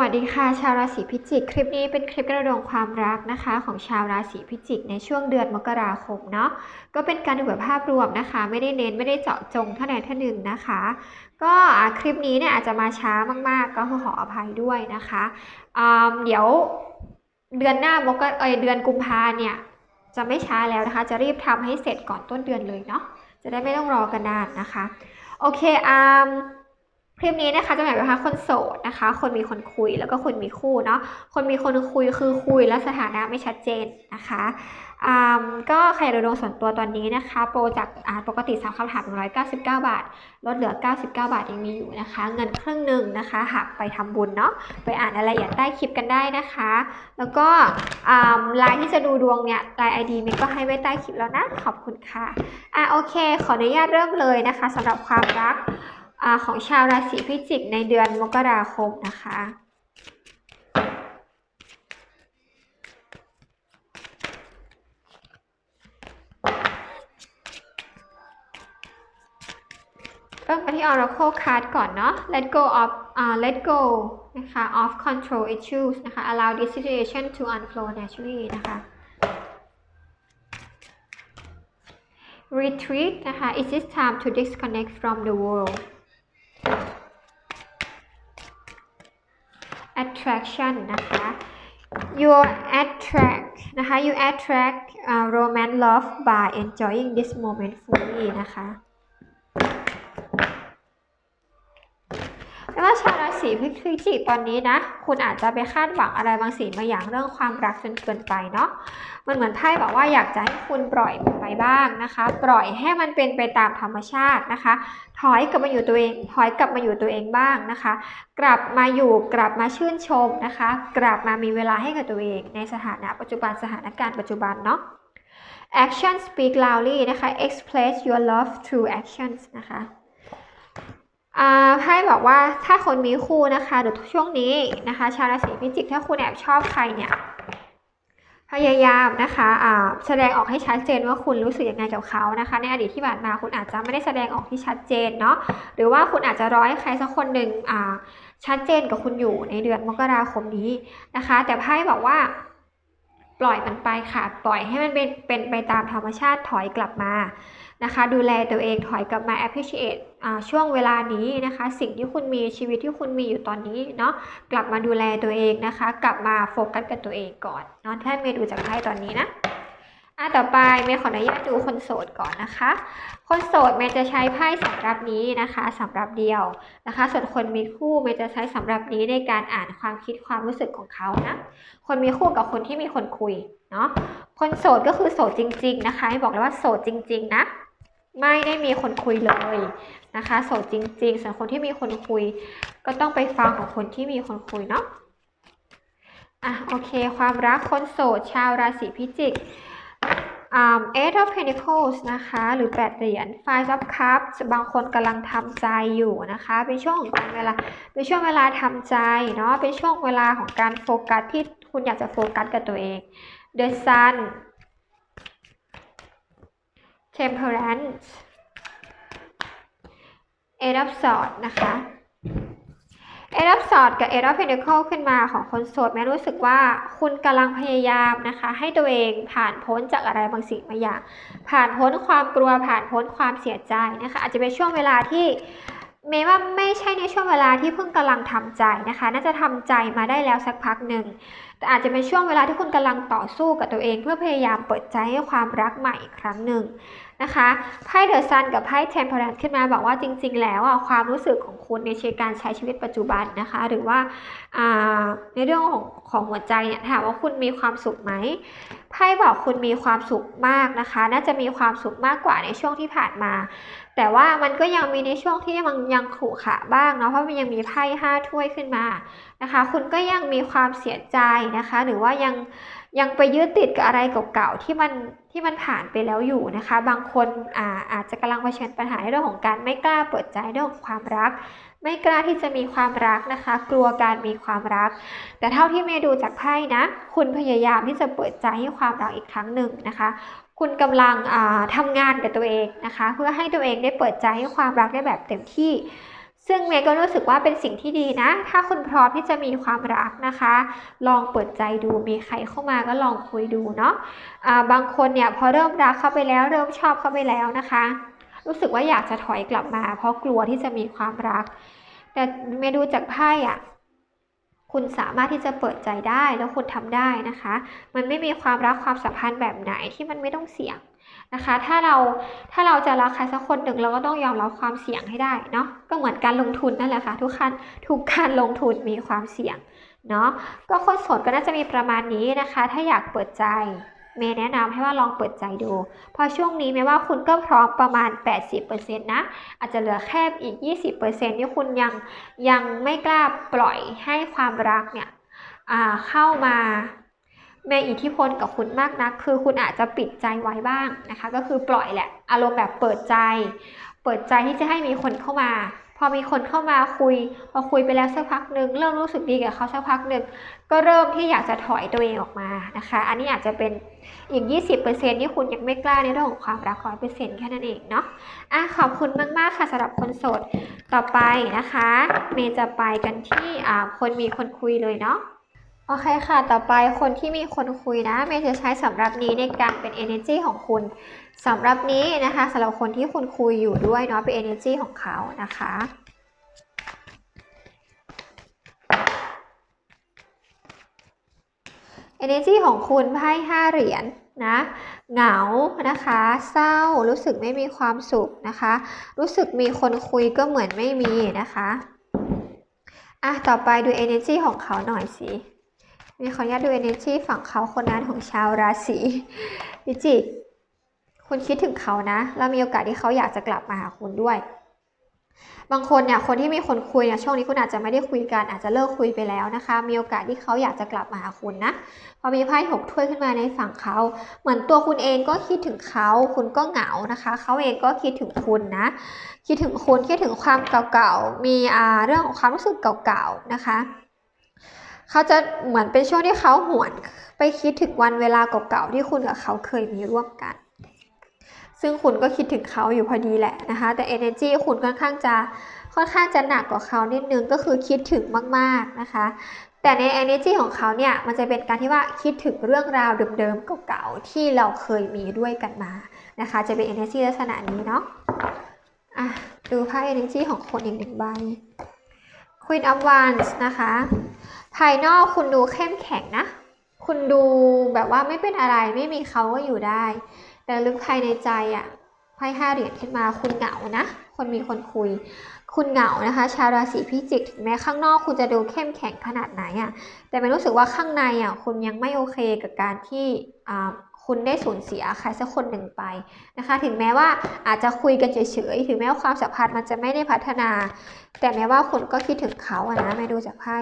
วัสดีค่ะ ชาวราศีพิจิก คลิปนี้เป็นคลิปกระดงความรักนะคะ ของชาวราศีพิจิก ในช่วงเดือนมกราคมเนาะก็เป็นการดูแบบภาพรวมนะคะ ไม่ได้เน้นไม่ได้เจาะจงท่านใดท่านหนึ่งนะคะ ก็คลิปนี้เนี่ยอาจจะมาช้ามากๆ ก็ขออภัยด้วยนะคะอ่าเดี๋ยวเดือนหน้ามกเอยเดือนกุมภาเนี่ยจะไม่ช้าแล้วนะคะ จะรีบทำให้เสร็จก่อนต้นเดือนเลยเนาะจะได้ไม่ต้องรอกันนานนะคะ โอเคอ่า คลิปนี้นะคะจะหมายถึงคนโสดนะคะ คนมีคนคุยแล้วก็คนมีคู่เนาะคนมีคนคุยคือคุยและสถานะไม่ชัดเจนนะคะอ่าก็ใครดูดวงส่วนตัวตอนนี้นะคะ โปรจากอ่าปกติ3คำถาม 199 บาท ลดเหลือ 99 บาทยังมีอยู่นะคะ เงินครึ่งหนึ่งนะคะหักไปทำบุญเนาะไปอ่านรายละเอียดใต้คลิปกันได้นะคะ แล้วก็ไลน์ที่จะดูดวงเนี่ยไลน์ไอดีมิก็ให้ไว้ใต้คลิปแล้วนะ ขอบคุณค่ะอะโอเค ขออนุญาตเริ่มเลยนะคะสำหรับความรัก อของชาวราศีพิจิกในเดือนมกราคมนะคะเริ่มกันที่ Oracle Card ก่อนเนาะ Let go of uh, Let go นะคะ of control issues นะคะ Allow this situation to unflow naturally นะคะ Retreat นะคะ It is time to disconnect from the world attraction นะคะ you attract นะคะ you attract uh, romance love by enjoying this moment fully นะคะ ว่าชาวราศีพิจิกตอนนี้นะ คุณอาจจะไปคาดหวังอะไรบางสิ่งบางอย่างเรื่องความรักจนเกินไปเนาะมันเหมือนไพ่บอกว่าอยากจะให้คุณปล่อยมันไปบ้างนะคะ ปล่อยให้มันเป็นไปตามธรรมชาตินะคะ ถอยกลับมาอยู่ตัวเองถอยกลับมาอยู่ตัวเองบ้างนะคะ กลับมาอยู่กลับมาชื่นชมนะคะ กลับมามีเวลาให้กับตัวเอง ในสถานะปัจจุบันสถานการณ์ปัจจุบันเนาะ action speak loudly นะคะ express your love through actions นะคะ ไพ่บอกว่าถ้าคนมีคู่นะคะเดี๋ยวช่วงนี้นะคะ ชาวราศีพิจิกถ้าคุณแอบชอบใครเนี่ยพยายามนะคะะแสดงออกให้ชัดเจนว่าคุณรู้สึกยังไงกับเขานะคะ ในอดีตที่ผ่านมาคุณอาจจะไม่ได้แสดงออกที่ชัดเจนเนาะหรือว่าคุณอาจจะร้อยใครสักคนหนึ่งชัดเจนกับคุณอยู่ในเดือนมกราคมนี้นะคะ แต่ไพ่บอกว่าปล่อยมันไปค่ะ ปล่อยให้มันเป็นเป็นไปตามธรรมชาติถอยกลับมา นะคะ ดูแลตัวเองถอยกลับมา appreciate ช่วงเวลานี้นะคะ สิ่งที่คุณมีชีวิตที่คุณมีอยู่ตอนนี้เนาะกลับมาดูแลตัวเองนะคะ กลับมาโฟกัสกับตัวเองก่อนเนาะถ้าเมย์ดูจากไพ่ตอนนี้นะอะต่อไปเมย์ขออนุญาตดูคนโสดก่อนนะคะ คนโสดเมย์จะใช้ไพ่สำหรับนี้นะคะสำหรับเดียวนะคะ ส่วนคนมีคู่เมย์จะใช้สำหรับนี้ในการอ่านความคิดความรู้สึกของเขานะคนมีคู่กับคนที่มีคนคุยเนาะคนโสดก็คือโสดจริง ๆ นะคะบอกเลยว่าโสดจริง ๆ นะ ไม่ได้มีคนคุยเลยนะคะโสดจริง ๆส่วนคนที่มีคนคุย ก็ต้องไปฟังของคนที่มีคนคุยเนาะอะโอเค ความรักคนโสดชาวราศีพิจิก Eight of Pentacles นะคะ หรือ8เหรียญ Five of Cups บางคนกำลังทำใจอยู่นะคะ เป็นช่วงของการเวลา เป็นช่วงเวลาทำใจเนาะ เป็นช่วงเวลาของการโฟกัสที่คุณอยากจะโฟกัสกับตัวเอง The Sun temperance eight of swords นะคะ eight of swords กับ eight of pentacle ขึ้นมาของคนโสดแม่รู้สึกว่าคุณกำลังพยายามนะคะ ให้ตัวเองผ่านพ้นจากอะไรบางสิ่งบางอย่าง ผ่านพ้นความกลัวผ่านพ้นความเสียใจนะคะ อาจจะเป็นช่วงเวลาที่ เมย์ว่าไม่ใช่ในช่วงเวลาที่เพิ่งกำลังทำใจนะคะ น่าจะทำใจมาได้แล้วสักพักหนึ่ง แต่อาจจะเป็นช่วงเวลาที่คุณกำลังต่อสู้กับตัวเอง เพื่อพยายามเปิดใจให้ความรักใหม่อีกครั้งหนึ่งนะคะไพ่เดอะซันกับไพ่เทมเพลนขึ้นมาบอกว่าจริง ๆ แล้วอะความรู้สึกของคุณในชีวิตการใช้ชีวิตปัจจุบันนะคะ หรือว่าในเรื่องของของหัวใจเนี่ยถามว่าคุณมีความสุขไหมไพ่บอกคุณมีความสุขมากนะคะ น่าจะมีความสุขมากกว่าในช่วงที่ผ่านมา แต่ว่ามันก็ยังมีในช่วงที่มันยังขรุขระบ้างเนาะเพราะมันยังมีไพ่ห้าถ้วยขึ้นมานะคะ คุณก็ยังมีความเสียใจนะคะ หรือว่ายัง ยังไปยึดติดกับอะไรเก่าๆที่มันที่มันผ่านไปแล้วอยู่นะคะ บางคนอาอาจจะกำลังเผชิญปัญหาในเรื่องของการไม่กล้าเปิดใจเรื่องของความรัก ไม่กล้าที่จะมีความรักนะคะ กลัวการมีความรัก แต่เท่าที่เมย์ดูจากไพ่นะ คุณพยายามที่จะเปิดใจให้ความรักอีกครั้งหนึ่งนะคะคุณกำลังทำงานกับตัวเองนะคะ เพื่อให้ตัวเองได้เปิดใจให้ความรักได้แบบเต็มที่ ซึ่งเมย์ก็รู้สึกว่าเป็นสิ่งที่ดีนะ ถ้าคุณพร้อมที่จะมีความรักนะคะ ลองเปิดใจดูมีใครเข้ามาก็ลองคุยดูเนาะะบางคนเนี่ยพอเริ่มรักเข้าไปแล้วเริ่มชอบเข้าไปแล้วนะคะ รู้สึกว่าอยากจะถอยกลับมา เพราะกลัวที่จะมีความรัก แต่เมย์ดูจากไพ่อะคุณสามารถที่จะเปิดใจได้แล้วคุณทำได้นะคะ มันไม่มีความรักความสัมพันธ์แบบไหนที่มันไม่ต้องเสี่ยง นะคะ ถ้าเราถ้าเราจะรักใครสักคนหนึ่งเราก็ต้องยอมรับความเสี่ยงให้ได้เนาะก็เหมือนการลงทุนนั่นแหละค่ะทุกคันทุกการลงทุนมีความเสี่ยงเนาะก็คนโสดก็น่าจะมีประมาณนี้นะคะ ถ้าอยากเปิดใจเมย์แนะนำให้ว่าลองเปิดใจดูเพราะช่วงนี้แม้ว่าคุณก็พร้อมประมาณ 80%นะ อาจจะเหลือแค่อีก 20%ที่คุณยังยังไม่กล้าปล่อยให้ความรักเนี่ยเข้ามา มีอิทธิพลกับคุณมากนัก คือคุณอาจจะปิดใจไว้บ้างนะคะ ก็คือปล่อยแหละ อารมณ์แบบเปิดใจ เปิดใจที่จะให้มีคนเข้ามา พอมีคนเข้ามาคุย พอคุยไปแล้วสักพักหนึ่งเริ่มรู้สึกดีกับเขาสักพักหนึ่งก็เริ่มที่อยากจะถอยตัวเองออกมานะคะ อันนี้อาจจะเป็นอีก 20%ที่คุณยังไม่กล้าในเรื่องของความรักร้อยเปอร์เซ็นต์แค่นั้นเองเนาะอะขอบคุณมากๆค่ะสำหรับคนโสดต่อไปนะคะ เมย์จะไปกันที่อ่าคนมีคนคุยเลยเนาะ โอเคค่ะ ต่อไปคนที่มีคนคุยนะ เมย์จะใช้สำหรับนี้ในการเป็น energy ของคุณสำหรับนี้นะคะสำหรับคนที่คุณคุยอยู่ด้วยเนาะเป็น energy ของเขานะคะ energy ของคุณไพ่ห้าเหรียญนนะเหงานะคะ เศร้ารู้สึกไม่มีความสุขนะคะ รู้สึกมีคนคุยก็เหมือนไม่มีนะคะอะต่อไปดู energy ของเขาหน่อยสิ มีขออนุญาตดู energy ฝั่งเขาคนนั้นของชาวราศีพิจิกคุณคิดถึงเขานะ แล้วมีโอกาสที่เขาอยากจะกลับมาหาคุณด้วย บางคนเนี่ยคนที่มีคนคุยเนี่ยช่วงนี้คุณอาจจะไม่ได้คุยกันอาจจะเลิกคุยไปแล้วนะคะ มีโอกาสที่เขาอยากจะกลับมาหาคุณนะพอมีไพ่หกถ้วยขึ้นมาในฝั่งเขาเหมือนตัวคุณเองก็คิดถึงเขา คุณก็เหงานะคะ เขาเองก็คิดถึงคุณนะ คิดถึงคุณคิดถึงความเก่าๆมีอ่าเรื่องของความรู้สึกเก่าๆนะคะ เขาจะเหมือนเป็นช่วงที่เขาหวนไปคิดถึงวันเวลาเก่าๆที่คุณกับเขาเคยมีร่วมกัน ซึ่งคุณก็คิดถึงเขาอยู่พอดีแหละนะคะ แต่ energy คุณค่อนข้างจะค่อนข้างจะหนักกว่าเขานิดนึงก็คือคิดถึงมากๆนะคะ แต่ใน energy ของเขาเนี่ยมันจะเป็นการที่ว่าคิดถึงเรื่องราวเดิมๆเก่าๆที่เราเคยมีด้วยกันมานะคะ จะเป็น energy ลักษณะนี้เนาะอะดูไพ่ energy ของคนอีกหนึ่งใบ Queen of Wands นะคะายนอกคุณดูเข้มแข็งนะ คุณดูแบบว่าไม่เป็นอะไรไม่มีเขาก็อยู่ได้ แต่ลึกภายในใจอะ่ะไพ่ห้าเหรียญขึ้นมาคุณเหงานะ คนมีคนคุย คุณเหงานะคะ ชาวราศีพิจิกถึงแม้ข้างนอกคุณจะดูเข้มแข็งขนาดไหนอะ่ะแต่ไม่รู้สึกว่าข้างในอะคุณยังไม่โอเคกับการที่อ่าคุณได้สูญเสียใครสักคนหนึ่งไปนะคะ ถึงแม้ว่าอาจจะคุยกันเฉยๆ ถึงแม้ว่าความสัมพันธ์มันจะไม่ได้พัฒนา แต่แม้ว่าคุณก็คิดถึงเขาอะนะ ไม่ดูจากไพ่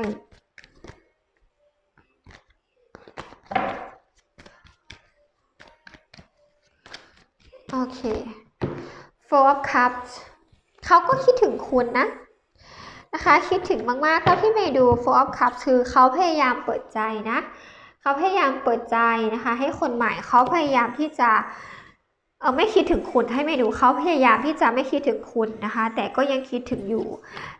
โอเค four of cups เขาก็คิดถึงคุณนะ นะคะ คิดถึงมากๆเท่าที่เมย์ดู four of cups คือเขาพยายามเปิดใจนะ เขาพยายามเปิดใจนะคะ ให้คนใหม่เขาพยายามที่จะเออไม่คิดถึงคุณให้เมดูเขาพยายามที่จะไม่คิดถึงคุณนะคะ แต่ก็ยังคิดถึงอยู่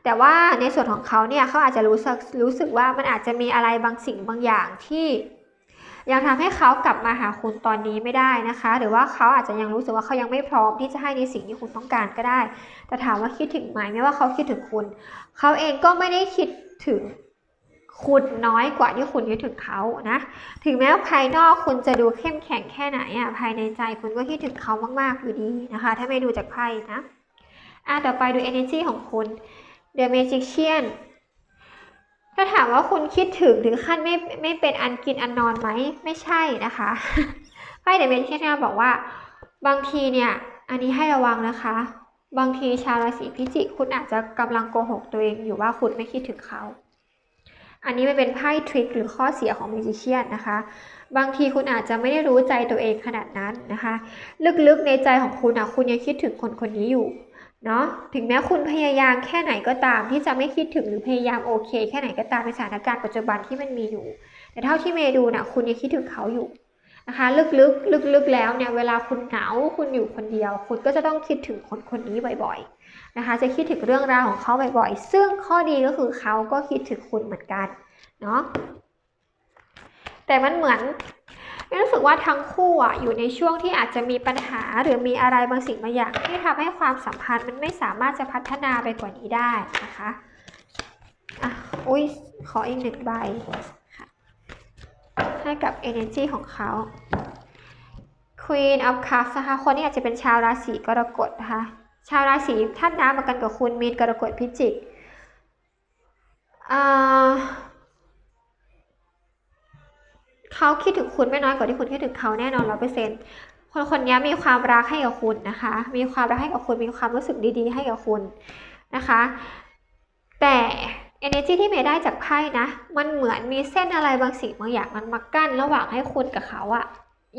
แต่ว่าในส่วนของเขาเนี่ยเขาอาจจะรู้สึกรู้สึกว่ามันอาจจะมีอะไรบางสิ่งบางอย่างที่ ยังทำให้เขากลับมาหาคุณตอนนี้ไม่ได้นะคะ หรือว่าเขาอาจจะยังรู้สึกว่าเขายังไม่พร้อมที่จะให้ในสิ่งที่คุณต้องการก็ได้ แต่ถามว่าคิดถึงไหมไม่ว่าเขาคิดถึงคุณ เขาเองก็ไม่ได้คิดถึงคุณน้อยกว่าที่คุณคิดถึงเขานะ ถึงแม้ว่าภายนอกคุณจะดูเข้มแข็งแค่ไหนอะภายในใจคุณก็คิดถึงเขามากๆอยู่ดีนะคะ ถ้าไม่ดูจากไพ่นะอะต่อไปดู energy ของคุณ The Magician ถ้าถามว่าคุณคิดถึงถึงขั้นไม่ไม่เป็นอันกินอันนอนไหมไม่ใช่นะคะไพ่เดเมนเชียนบอกว่า บางทีเนี่ยอันนี้ให้ระวังนะคะ บางทีชาวราศีพิจิกคุณอาจจะกำลังโกหกตัวเองอยู่ว่าคุณไม่คิดถึงเขา อันนี้ไม่เป็นไพ่ทริคหรือข้อเสียของเมจิเชียนนะคะ บางทีคุณอาจจะไม่ได้รู้ใจตัวเองขนาดนั้นนะคะ ลึกๆในใจของคุณอะคุณยังคิดถึงคนคนนี้อยู่ เนาะถึงแม้คุณพยายามแค่ไหนก็ตาม ที่จะไม่คิดถึงหรือพยายามโอเค แค่ไหนก็ตามในสถานการณ์ปัจจุบันที่มันมีอยู่ แต่เท่าที่เมย์ดูนะคุณยังคิดถึงเขาอยู่นะคะลึกๆลึกๆแล้วเนี่ยเวลาคุณเหงาคุณอยู่คนเดียว คุณก็จะต้องคิดถึงคนคนนี้บ่อยๆนะคะ จะคิดถึงเรื่องราวของเขาบ่อยๆ ซึ่งข้อดีก็คือเขาก็คิดถึงคุณเหมือนกันเนาะแต่มันเหมือน รู้สึกว่าทั้งคู่อะอยู่ในช่วงที่อาจจะมีปัญหาหรือมีอะไรบางสิ่งบางอย่าง ที่ทำให้ความสัมพันธ์มันไม่สามารถจะพัฒนาไปกว่านี้ได้นะคะอะอุ้ยขออีกหนึ่งใบค่ะให้กับ energy ของเขา Queen of Cups นะคะ คนนี้อาจจะเป็นชาวราศีกรกฎนะคะ ชาวราศีธาตุน้ำเหมือนกันกับคุณมีนกรกฎพิจิกอ่า เขาคิดถึงคุณไม่น้อยกว่าที่คุณคิดถึงเขาแน่นอนร้อยเปอร์เซ็นต์คนคนนี้มีความรักให้กับคุณนะคะ มีความรักให้กับคุณ มีความรู้สึกดีๆ ให้กับคุณนะคะ แต่ energy ที่เมย์ได้จากไพ่นะ มันเหมือนมีเส้นอะไรบางสิ่งบางอย่างมันมากั้นระหว่างให้คุณกับเขาอะ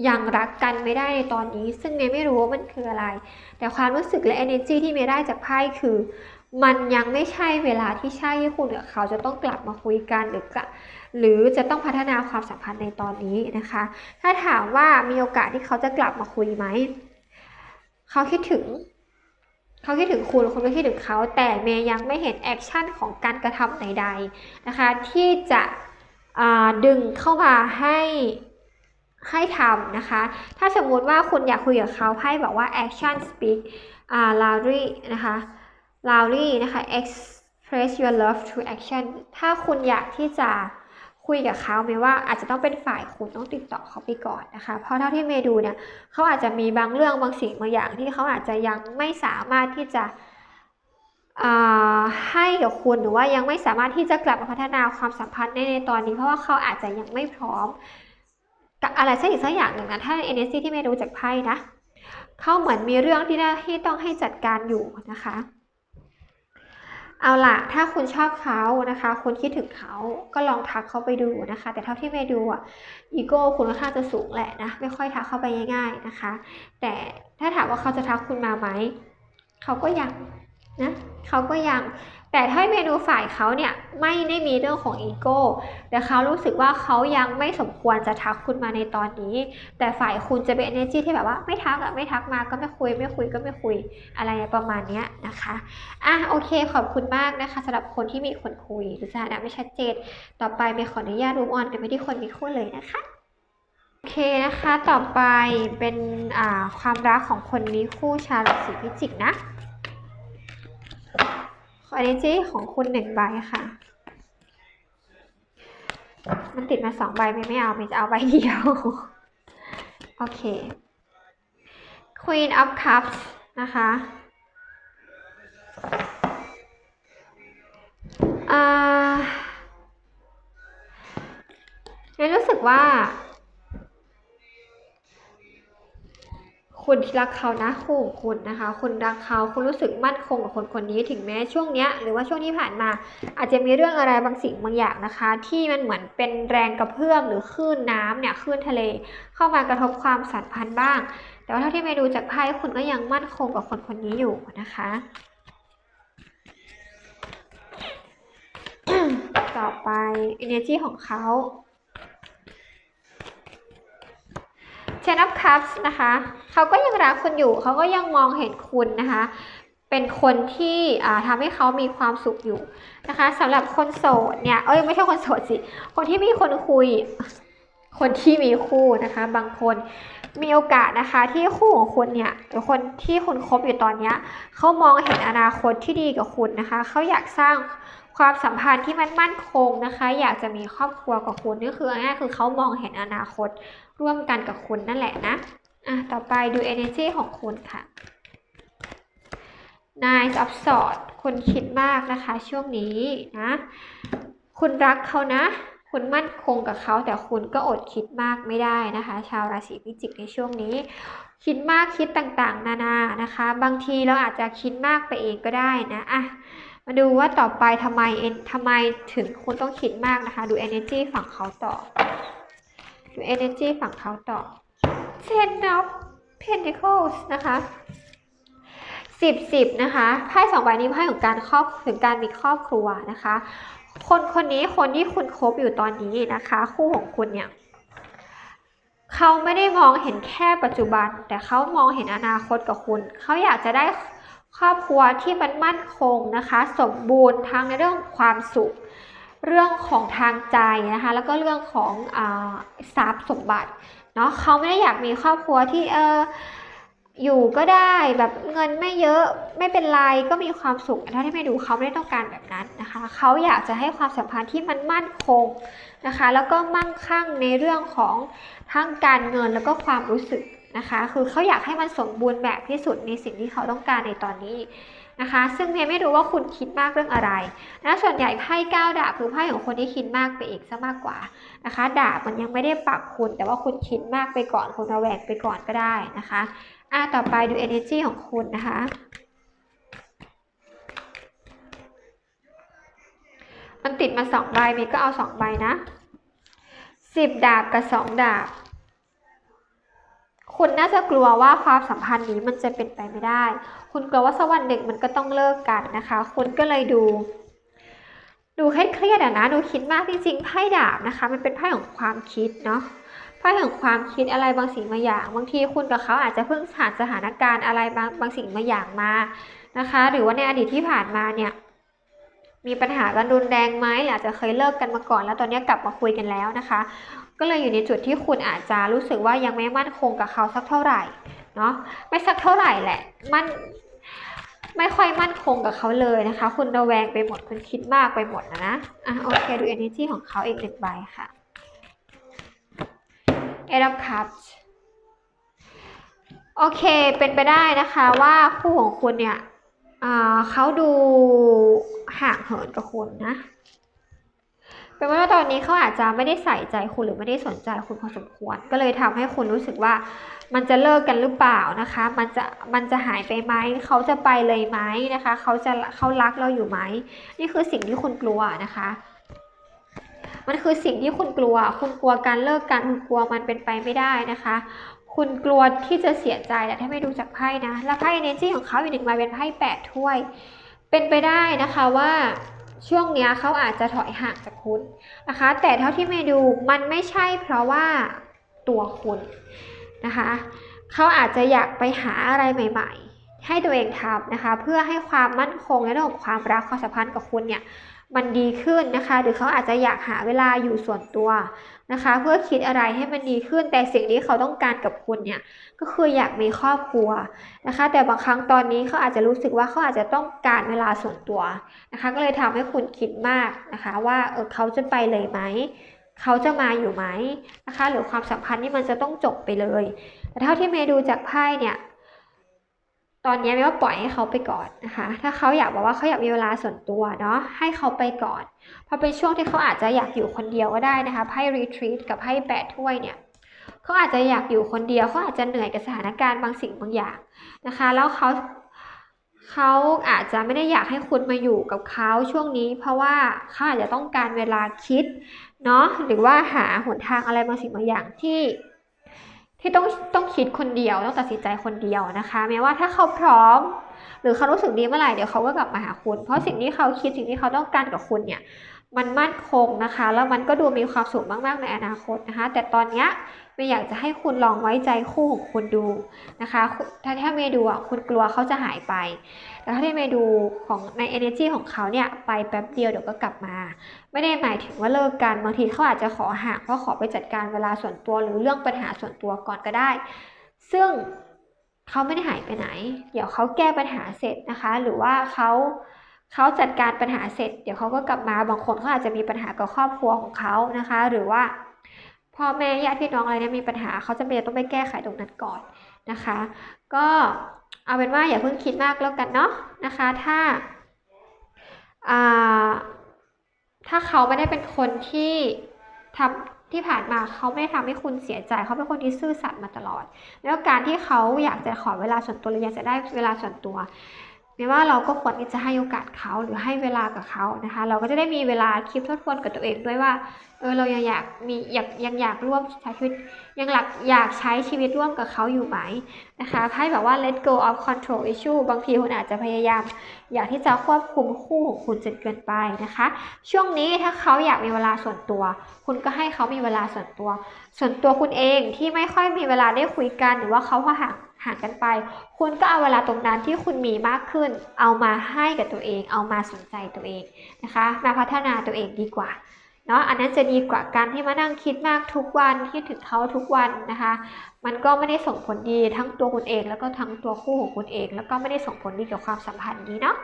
ยังรักกันไม่ได้ในตอนนี้ ซึ่งเมย์ไม่รู้ว่ามันคืออะไร แต่ความรู้สึกและ energy ที่เมย์ได้จากไพ่คือ มันยังไม่ใช่เวลาที่ใช่ที่คุณกับเขาจะต้องกลับมาคุยกันหรือกะหรือจะต้องพัฒนาความสัมพันธ์ในตอนนี้นะคะ ถ้าถามว่ามีโอกาสที่เขาจะกลับมาคุยไหม เขาคิดถึง เขาคิดถึงคุณคุณก็คิดถึงเขา แต่เมย์ยังไม่เห็นแอคชั่นของการกระทำใดๆนะคะ ที่จะดึงเข้ามาให้ให้ทำนะคะ ถ้าสมมุติว่าคุณอยากคุยกับเขาไพ่บอกว่า action speak อ่า loudly นะคะ loudly นะคะ express your love through action ถ้าคุณอยากที่จะคุยกับเขาไม่ว่าอาจจะต้องเป็นฝ่ายคุณต้องติดต่อเขาไปก่อนนะคะ เพราะเท่าที่เมย์ดูเนี่ยเขาอาจจะมีบางเรื่องบางสิ่งบางอย่างที่เขาอาจจะยังไม่สามารถที่จะให้กับคุณหรือว่ายังไม่สามารถที่จะกลับมาพัฒนาความสัมพันธ์ในในตอนนี้ เพราะว่าเขาอาจจะยังไม่พร้อมกับอะไรสักอย่างสักอย่างหนึ่งนะถ้า NSC ที่เมย์ดูจากไพ่นะเขาเหมือนมีเรื่องที่ที่ต้องให้จัดการอยู่นะคะ เอาล่ะถ้าคุณชอบเขานะคะ คุณคิดถึงเขาก็ลองทักเขาไปดูนะคะ แต่เท่าที่เมย์ดูอะอีโก้คุณค่อนข้างจะสูงแหละนะไม่ค่อยทักเข้าไปง่ายๆนะคะ แต่ถ้าถามว่าเขาจะทักคุณมาไหมเขาก็ยัง นะเขาก็ยังแต่ถ้าเมนูฝ่ายเขาเนี่ยไม่ได้มีเรื่องของอีโก้แต่เขารู้สึกว่าเขายังไม่สมควรจะทักคุณมาในตอนนี้ แต่ฝ่ายคุณจะเป็น energy ที่แบบว่าไม่ทักอะไม่ทักมาก็ไม่คุย ไม่คุยก็ไม่คุยอะไรประมาณนี้นะคะอะโอเคขอบคุณมากนะคะสำหรับคนที่มีคนคุยหรือสถานะไม่ชัดเจน ต่อไปเมย์ขออนุญาตรูมออนกันไปที่คนมีคู่เลยนะคะโอเคนะคะต่อไปเป็นความรักของคนมีคู่ชาวราศีพิจิกนะ energy ของคุณหนึ่งใบค่ะ มันติดมาสองใบไม่ไม่เอาไม่จะเอาใบเดียว โอเค Queen of Cups นะคะอ่ารู้สึกว่า คุณที่รักเขานะคู่ของคุณนะคะคุณรักเขาคุณรู้สึกมั่นคงกับคนคนนี้ถึงแม้ช่วงเนี้ยหรือว่าช่วงที่ผ่านมา อาจจะมีเรื่องอะไรบางสิ่งบางอย่างนะคะ ที่มันเหมือนเป็นแรงกระเพื่อมหรือคลื่นน้ำเนี่ยคลื่นทะเล เข้ามากระทบความสัมพันธ์บ้าง แต่ว่าเท่าที่เมดูจากไพ่คุณก็ยังมั่นคงกับคนคนนี้อยู่นะคะต่อไป energy ของเขา เชน of cups นะคะเขาก็ยังรักคุณอยู่เขาก็ยังมองเห็นคุณนะคะ เป็นคนที่ทำให้เขามีความสุขอยู่นะคะสำหรับคนโสดเนี่ยเอ้ยไม่ใช่คนโสดสิ คนที่มีคนคุย คนที่มีคู่นะคะ บางคนมีโอกาสนะคะที่คู่ของคุณเนี่ยหรือคนที่คุณคบอยู่ตอนนี้เขามองเห็นอนาคตที่ดีกับคุณนะคะเขาอยากสร้างความสัมพันธ์ที่มันมั่นคงนะคะ อยากจะมีครอบครัวกับคุณนี่คือง่ายคือเขามองเห็นอนาคต ร่วมกันกับคุณนั่นแหละนะอะต่อไปดู energy ของคุณค่ะ Nine of Swords คุณคิดมากนะคะช่วงนี้นะ คุณรักเขานะ คุณมั่นคงกับเขาแต่คุณก็อดคิดมากไม่ได้นะคะ ชาวราศีพิจิกในช่วงนี้ คิดมากคิดต่างๆ นานานะคะ บางทีเราอาจจะคิดมากไปเองก็ได้นะอะมาดูว่าต่อไปทำไมเอ็นทำไมถึงคุณต้องคิดมากนะคะ ดู energy ฝั่งเขาต่อ energy ฝั่งเขาต่อ ten of pentacles นะคะสิบสิบนะคะไพ่สองใบนี้ไพ่ของการครอบถึงการมีครอบครัวนะคะ คนคนนี้คนที่คุณคบอยู่ตอนนี้นะคะ คู่ของคุณเนี่ยเขาไม่ได้มองเห็นแค่ปัจจุบัน แต่เขามองเห็นอนาคตกับคุณ เขาอยากจะได้ครอบครัวที่มันมั่นคงนะคะ สมบูรณ์ทั้งในเรื่องความสุข เรื่องของทางใจนะคะ แล้วก็เรื่องของอทรัพย์สมบัติเนาะเขาไม่ได้อยากมีครอบครัวที่เอออยู่ก็ได้แบบเงินไม่เยอะไม่เป็นไรก็มีความสุขเท่าที่ไม่ดูเขาไม่ได้ต้องการแบบนั้นนะคะเขาอยากจะให้ความสัมพันธ์ที่มันมั่นคงนะคะ แล้วก็มั่งคั่งในเรื่องของทั้งการเงินแล้วก็ความรู้สึก นะคะ คือเขาอยากให้มันสมบูรณ์แบบที่สุดในสิ่งที่เขาต้องการในตอนนี้นะคะ ซึ่งเมียไม่รู้ว่าคุณคิดมากเรื่องอะไรนะส่วนใหญ่ไพ่เก้าดาบคือไพ่ของคนที่คิดมากไปอีกซะมากกว่านะคะ ดาบมันยังไม่ได้ปักคุณ แต่ว่าคุณคิดมากไปก่อนคุณระแวงไปก่อนก็ได้นะคะอะต่อไปดู energy ของคุณนะคะมันติดมาสองใบเมย์ก็เอาสองใบนะสิบดาบกับสองดาบ คุณน่าจะกลัวว่าความสัมพันธ์นี้มันจะเป็นไปไม่ได้ คุณกลัวว่าสักวันหนึ่งมันก็ต้องเลิกกันนะคะ คุณก็เลยดู ดูเครียดๆอะนะ ดูคิดมากจริงๆ ไพ่ดาบนะคะ มันเป็นไพ่ของความคิดเนาะ ไพ่แห่งความคิดอะไรบางสิ่งบางอย่าง บางทีคุณกับเขาอาจจะเพิ่งผ่านสถานการณ์อะไรบางบางสิ่งบางอย่างมา นะคะ หรือว่าในอดีตที่ผ่านมาเนี่ยมีปัญหากันรุนแรงไหมหรืออาจจะเคยเลิกกันมาก่อน แล้วตอนนี้กลับมาคุยกันแล้วนะคะ ก็เลยอยู่ในจุดที่คุณอาจจะรู้สึกว่ายังไม่มั่นคงกับเขาสักเท่าไหร่เนาะไม่สักเท่าไหร่แหละมันไม่ค่อยมั่นคงกับเขาเลยนะคะ คุณระแวงไปหมดคุณคิดมากไปหมดนะนะอะโอเคดู energy ของเขาอีกหนึ่งใบค่ะ e i g h of Cups โอเคเป็นไปได้นะคะว่าคู่ของคุณเนี่ยเขาดูห่างเหินกับคุณนะ เป็นว่าตอนนี้เขาอาจจะไม่ได้ใส่ใจคุณหรือไม่ได้สนใจคุณพอสมควร ก็เลยทำให้คุณรู้สึกว่า มันจะเลิกกันหรือเปล่านะคะ มันจะมันจะหายไปไหมเขาจะไปเลยไหมนะคะเขาจะเขารักเราอยู่ไหมนี่คือสิ่งที่คุณกลัวนะคะมันคือสิ่งที่คุณกลัว คุณกลัวการเลิกกัน คุณกลัวมันเป็นไปไม่ได้นะคะ คุณกลัวที่จะเสียใจแต่ถ้าไม่ดูจากไพ่นะ แล้วไพ่เนจี้ของเขาอีกหนึ่งใบเป็นไพ่แปดถ้วย เป็นไปได้นะคะว่า ช่วงนี้เขาอาจจะถอยห่างจากคุณนะคะ แต่เท่าที่เมดูมันไม่ใช่เพราะว่าตัวคุณนะคะเขาอาจจะอยากไปหาอะไรใหม่ ๆ ให้ตัวเองทำนะคะ เพื่อให้ความมั่นคงในเรื่องของความรักความสัมพันธ์กับคุณเนี่ย มันดีขึ้นนะคะ หรือเขาอาจจะอยากหาเวลาอยู่ส่วนตัวนะคะ เพื่อคิดอะไรให้มันดีขึ้น แต่สิ่งที่เขาต้องการกับคุณเนี่ยก็คืออยากมีครอบครัวนะคะ แต่บางครั้งตอนนี้เขาอาจจะรู้สึกว่าเขาอาจจะต้องการเวลาส่วนตัวนะคะ ก็เลยทำให้คุณคิดมากนะคะ ว่าเออเขาจะไปเลยไหมเขาจะมาอยู่ไหมนะคะ หรือความสัมพันธ์นี่มันจะต้องจบไปเลย แต่เท่าที่เมย์ดูจากไพ่เนี่ย ตอนนี้ไม่ว่าปล่อยให้เขาไปก่อนนะคะ ถ้าเขาอยากบอกว่าเขาอยากมีเวลาส่วนตัวเนาะ ให้เขาไปก่อนพราะเป็นช่วงที่เขาอาจจะอยากอยู่คนเดียวก็ได้นะคะไพ่รีทรีตกับไพ่แปดถ้วยเนี่ยเขาอาจจะอยากอยู่คนเดียวเขาอาจจะเหนื่อยกับสถานการณ์บางสิ่งบางอย่างนะคะ แล้วเขาเขาอาจจะไม่ได้อยากให้คุณมาอยู่กับเขาช่วงนี้ เพราะว่าเขาอาจจะต้องการเวลาคิดเนาะ หรือว่าหาหนทางอะไรบางสิ่งบางอย่างที่ ที่ต้องต้องคิดคนเดียวต้องตัดสินใจคนเดียวนะคะ แม้ว่าถ้าเขาพร้อม หรือเขารู้สึกดีเมื่อไหร่เดี๋ยวเขาก็กลับมาหาคุณ เพราะสิ่งที่เขาคิดสิ่งที่เขาต้องการกับคุณเนี่ย มันมั่นคงนะคะ แล้วมันก็ดูมีความสุขมากๆในอนาคตนะคะ แต่ตอนเนี้ยไม่อยากจะให้คุณลองไว้ใจคู่ของคุณดูนะคะ ถ้าถ้าเมย์ดูอะคุณกลัวเขาจะหายไป แต่ถ้าที่เมย์ดูของใน energy ของเขาเนี่ยไปแป๊บเดียวเดี๋ยวก็กลับมา ไม่ได้หมายถึงว่าเลิกกันบางทีเขาอาจจะขอห่างเพราะขอไปจัดการเวลาส่วนตัวหรือเรื่องปัญหาส่วนตัวก่อนก็ได้ ซึ่งเขาไม่ได้หายไปไหน เดี๋ยวเขาแก้ปัญหาเสร็จนะคะ หรือว่าเขา เขาจัดการปัญหาเสร็จ เดี๋ยวเขาก็กลับมาบางคนเขาอาจจะมีปัญหากับครอบครัวของเขานะคะ หรือว่าพ่อแม่ญาติพี่น้องอะไรเนี่ยมีปัญหาเขาจะเป็นต้องไปแก้ไขตรงนั้นก่อนนะคะ ก็เอาเป็นว่าอย่าเพิ่งคิดมากแล้วกันเนาะนะคะ ถ้าถ้าเขาไม่ได้เป็นคนที่ทำที่ผ่านมาเขาไม่ทำให้คุณเสียใจ เขาเป็นคนที่ซื่อสัตย์มาตลอด แล้วการที่เขาอยากจะขอเวลาส่วนตัวหรืออยากจะได้เวลาส่วนตัว ไม่ว่าเราก็ควรที่จะให้โอกาสเขาหรือให้เวลากับเขานะคะ เราก็จะได้มีเวลาคิดทบทวนกับตัวเองด้วยว่าเออเรายังอยากมีอยากยังอยากร่วมใช้ชีวิตยังหลักอยากใช้ชีวิตร่วมกับเขาอยู่ไหมนะคะให้แบบว่า let go of control issue บางทีคุณอาจจะพยายาม อยากที่จะควบคุมคู่ของคุณจนเกินไปนะคะ ช่วงนี้ถ้าเขาอยากมีเวลาส่วนตัว คุณก็ให้เขามีเวลาส่วนตัว ส่วนตัวคุณเองที่ไม่ค่อยมีเวลาได้คุยกันหรือว่าเขาห่าง ห่างกันไป คุณก็เอาเวลาตรงนั้นที่คุณมีมากขึ้น เอามาให้กับตัวเอง เอามาสนใจตัวเองนะคะ มาพัฒนาตัวเองดีกว่าเนาะอันนั้นจะดีกว่าการที่มานั่งคิดมากทุกวันคิดถึงเขาทุกวันนะคะ มันก็ไม่ได้ส่งผลดีทั้งตัวคุณเอง แล้วก็ทั้งตัวคู่ของคุณเอง แล้วก็ไม่ได้ส่งผลดีกับความสัมพันธ์นี้เนาะ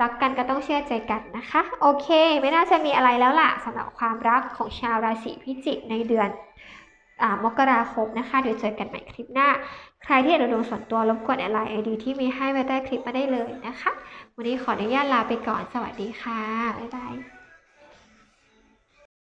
รักกันก็ต้องเชื่อใจกันนะคะ โอเค ไม่น่าจะมีอะไรแล้วล่ะสำหรับความรักของชาวราศีพิจิกในเดือน มกราคมนะคะเดี๋ยวเจอกันใหม่คลิปหน้า ใครที่อยากดูส่วนตัวรบกวนแอดไลน์ไอดีที่มีให้ไว้ใต้คลิปมาได้เลยนะคะ วันนี้ขออนุญาตลาไปก่อนสวัสดีค่ะบ๊ายบาย